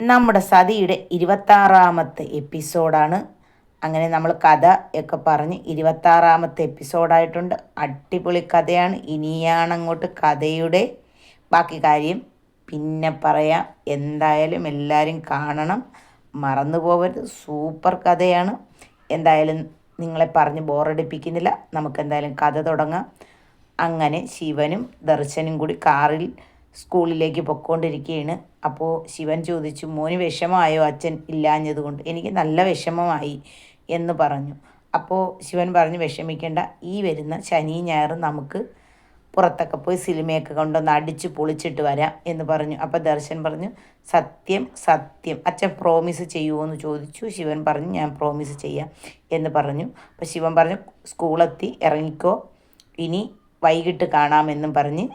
നമ്മുടെ സതിയുടെ ഇരുപത്താറാമത്തെ എപ്പിസോഡാണ്. അങ്ങനെ നമ്മൾ കഥ ഒക്കെ പറഞ്ഞ് ഇരുപത്താറാമത്തെ എപ്പിസോഡായിട്ടുണ്ട്. അടിപൊളി കഥയാണ്. ഇനിയാണ് അങ്ങോട്ട് കഥയുടെ ബാക്കി കാര്യം. പിന്നെ പറയാം. എന്തായാലും എല്ലാവരും കാണണം. മറന്നു പോകരുത് സൂപ്പർ കഥയാണ്. എന്തായാലും നിങ്ങളെ പറഞ്ഞ് ബോറടിപ്പിക്കുന്നില്ല. നമുക്ക് എന്തായാലും കഥ തുടങ്ങാം. അങ്ങനെ ശിവനും ദർശനും കൂടി കാറിൽ സ്കൂളിലേക്ക് പൊയ്ക്കൊണ്ടിരിക്കുകയാണ് അപ്പോൾ ശിവൻ ചോദിച്ചു മോന് വിഷമമായോ അച്ഛൻ ഇല്ലാഞ്ഞതുകൊണ്ട്? എനിക്ക് നല്ല വിഷമമായി എന്ന് പറഞ്ഞു. അപ്പോൾ ശിവൻ പറഞ്ഞു വിഷമിക്കേണ്ട ഈ വരുന്ന ശനി ഞായറും നമുക്ക് പുറത്തൊക്കെ പോയി സിനിമയൊക്കെ കൊണ്ടൊന്ന് അടിച്ച് പൊളിച്ചിട്ട് വരാം എന്ന് പറഞ്ഞു. അപ്പോൾ ദർശൻ പറഞ്ഞു സത്യം സത്യം അച്ഛൻ പ്രോമിസ് ചെയ്യുമോ എന്ന് ചോദിച്ചു. ശിവൻ പറഞ്ഞു ഞാൻ പ്രോമിസ് ചെയ്യാം എന്ന് പറഞ്ഞു. അപ്പോൾ ശിവൻ പറഞ്ഞു സ്കൂളെത്തി ഇറങ്ങിക്കോ. ഇനി വൈകിട്ട് കാണാമെന്നും പറഞ്ഞ്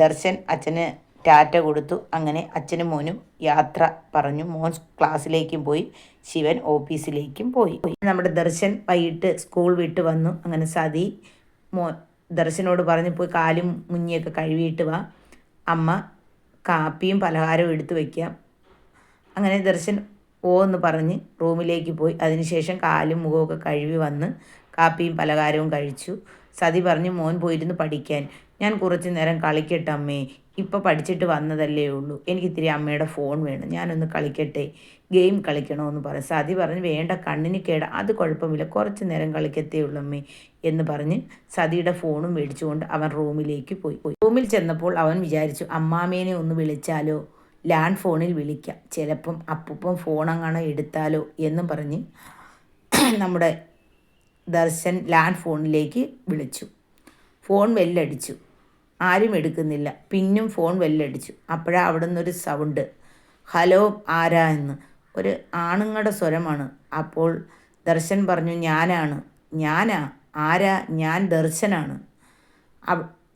ദർശൻ അച്ഛന് ടാറ്റ കൊടുത്തു. അങ്ങനെ അച്ഛനും മോനും യാത്ര പറഞ്ഞു. മോൻ ക്ലാസ്സിലേക്കും പോയി. ശിവൻ ഓഫീസിലേക്കും പോയി. നമ്മുടെ ദർശൻ വൈകിട്ട് സ്കൂൾ വിട്ട് വന്നു. അങ്ങനെ സതി മോ ദർശനോട് പറഞ്ഞു പോയി കാലും മുഞ്ഞിയൊക്കെ കഴുകിയിട്ട് വാ. അമ്മ കാപ്പിയും പലഹാരവും എടുത്തു വയ്ക്കാം അങ്ങനെ ദർശൻ ഓ എന്ന് പറഞ്ഞ് റൂമിലേക്ക് പോയി. അതിനുശേഷം കാലും മുഖമൊക്കെ കഴുകി വന്ന് കാപ്പിയും പലഹാരവും കഴിച്ചു. സതി പറഞ്ഞു മോൻ പോയിരുന്നു പഠിക്കാൻ. ഞാൻ കുറച്ച് നേരം കളിക്കട്ടെ അമ്മേ. ഇപ്പോൾ പഠിച്ചിട്ട് വന്നതല്ലേ ഉള്ളൂ. എനിക്ക് ഇത്തിരി അമ്മയുടെ ഫോൺ വേണം. ഞാനൊന്ന് കളിക്കട്ടെ. ഗെയിം കളിക്കണമെന്ന് പറഞ്ഞ് സതി പറഞ്ഞ് വേണ്ട കണ്ണിന് കേട. അത് കുഴപ്പമില്ല. കുറച്ച് നേരം കളിക്കത്തേ ഉള്ളൂ അമ്മേ എന്ന് പറഞ്ഞ് സതിയുടെ ഫോണും മേടിച്ചുകൊണ്ട് അവൻ റൂമിലേക്ക് പോയി. പോയി. റൂമിൽ ചെന്നപ്പോൾ അവൻ വിചാരിച്ചു അമ്മാമേനെ ഒന്ന് വിളിച്ചാലോ? ലാൻഡ് ഫോണിൽ വിളിക്കാം. ചിലപ്പം അപ്പൂപ്പം അങ്ങനെ എടുത്താലോ? എന്നും പറഞ്ഞ് നമ്മുടെ ദർശൻ ലാൻഡ് ഫോണിലേക്ക് വിളിച്ചു. ഫോൺ വെല്ലടിച്ചു ആരും എടുക്കുന്നില്ല. പിന്നും ഫോൺ വെല്ലടിച്ചു. അപ്പോഴാ അവിടെ നിന്നൊരു സൗണ്ട്. ഹലോ ആരാ എന്ന്. ഒരു ആണുങ്ങളുടെ സ്വരമാണ്. അപ്പോൾ ദർശൻ പറഞ്ഞു ഞാനാണ്. ഞാനാ? ആരാ? ഞാൻ ദർശനാണ്.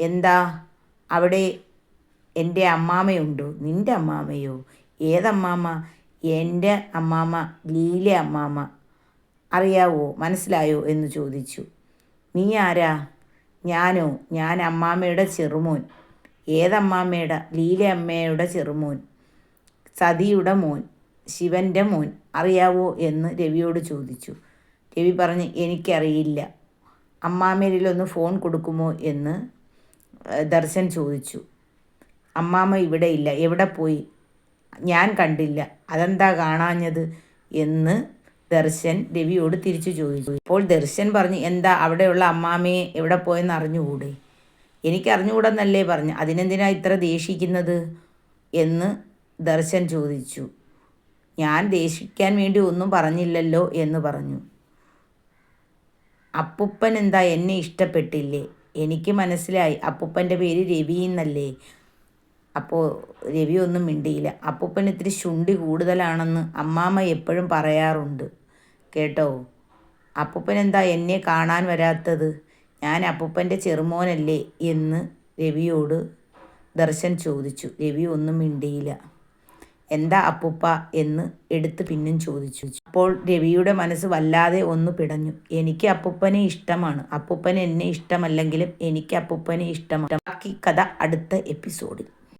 എന്താ? അവിടെ എന്റെ അമ്മാമയുണ്ടോ? നിന്റെ അമ്മാമയോ? ഏതമ്മാമ? എന്റെ അമ്മാമ ലീല അമ്മാമ അറിയാവോ? മനസ്സിലായോ? എന്ന് ചോദിച്ചു. നീ ആരാ? ഞാനോ? ഞാൻ അമ്മാമ്മയുടെ ചെറുമോൻ. ഏതമ്മാമ്മയുടെ? ലീല അമ്മയുടെ ചെറുമോൻ. സതിയുടെ മോൻ. ശിവന്റെ മോൻ. അറിയാവോ എന്ന് രവിയോട് ചോദിച്ചു. രവി പറഞ്ഞ് എനിക്കറിയില്ല. അമ്മാമ്മയിലൊന്ന് ഫോൺ കൊടുക്കുമോ എന്ന് ദർശൻ ചോദിച്ചു. അമ്മാമ്മ ഇവിടെ ഇല്ല. എവിടെ പോയി? ഞാൻ കണ്ടില്ല. അതെന്താ കാണാഞ്ഞത് എന്ന് ദർശൻ രവിയോട് തിരിച്ചു ചോദിച്ചു. അപ്പോൾ ദർശൻ പറഞ്ഞു എന്താ അവിടെയുള്ള അമ്മാമ്മയെ എവിടെ പോയെന്ന് അറിഞ്ഞുകൂടെ? എനിക്ക് അറിഞ്ഞുകൂടെന്നല്ലേ പറഞ്ഞു. അതിനെന്തിനാ ഇത്ര ദേഷിക്കുന്നത്? എന്ന് ദർശൻ ചോദിച്ചു. ഞാൻ ദേഷിക്കാൻ വേണ്ടി ഒന്നും പറഞ്ഞില്ലല്ലോ എന്ന് പറഞ്ഞു. അപ്പുപ്പൻ എന്താ എന്നെ ഇഷ്ടപ്പെട്ടില്ലേ? എനിക്ക് മനസ്സിലായി. അപ്പുപ്പന്റെ പേര് രവി എന്നല്ലേ? അപ്പോൾ രവി ഒന്നും മിണ്ടിയില്ല. അപ്പുപ്പൻ ഇത്തിരി ശുണ്ടി കൂടുതലാണെന്ന് അമ്മാമ്മ എപ്പോഴും പറയാറുണ്ട്. കേട്ടോ. അപ്പൂപ്പൻ എന്താ എന്നെ കാണാൻ വരാത്തത്? ഞാൻ അപ്പൂപ്പന്റെ ചെറുമോനല്ലേ എന്ന് രവിയോട് ദർശൻ ചോദിച്ചു. രവി ഒന്നും മിണ്ടിയില്ല. എന്താ അപ്പൂപ്പ എന്ന് എടുത്ത് പിന്നും ചോദിച്ചു. അപ്പോൾ രവിയുടെ മനസ്സ് വല്ലാതെ ഒന്ന് പിടഞ്ഞു. എനിക്ക് അപ്പൂപ്പനെ ഇഷ്ടമാണ്. അപ്പൂപ്പൻ എന്നെ ഇഷ്ടമല്ലെങ്കിലും എനിക്ക് അപ്പൂപ്പനെ ഇഷ്ടമാണ്. ബാക്കി കഥ അടുത്ത എപ്പിസോഡിൽ.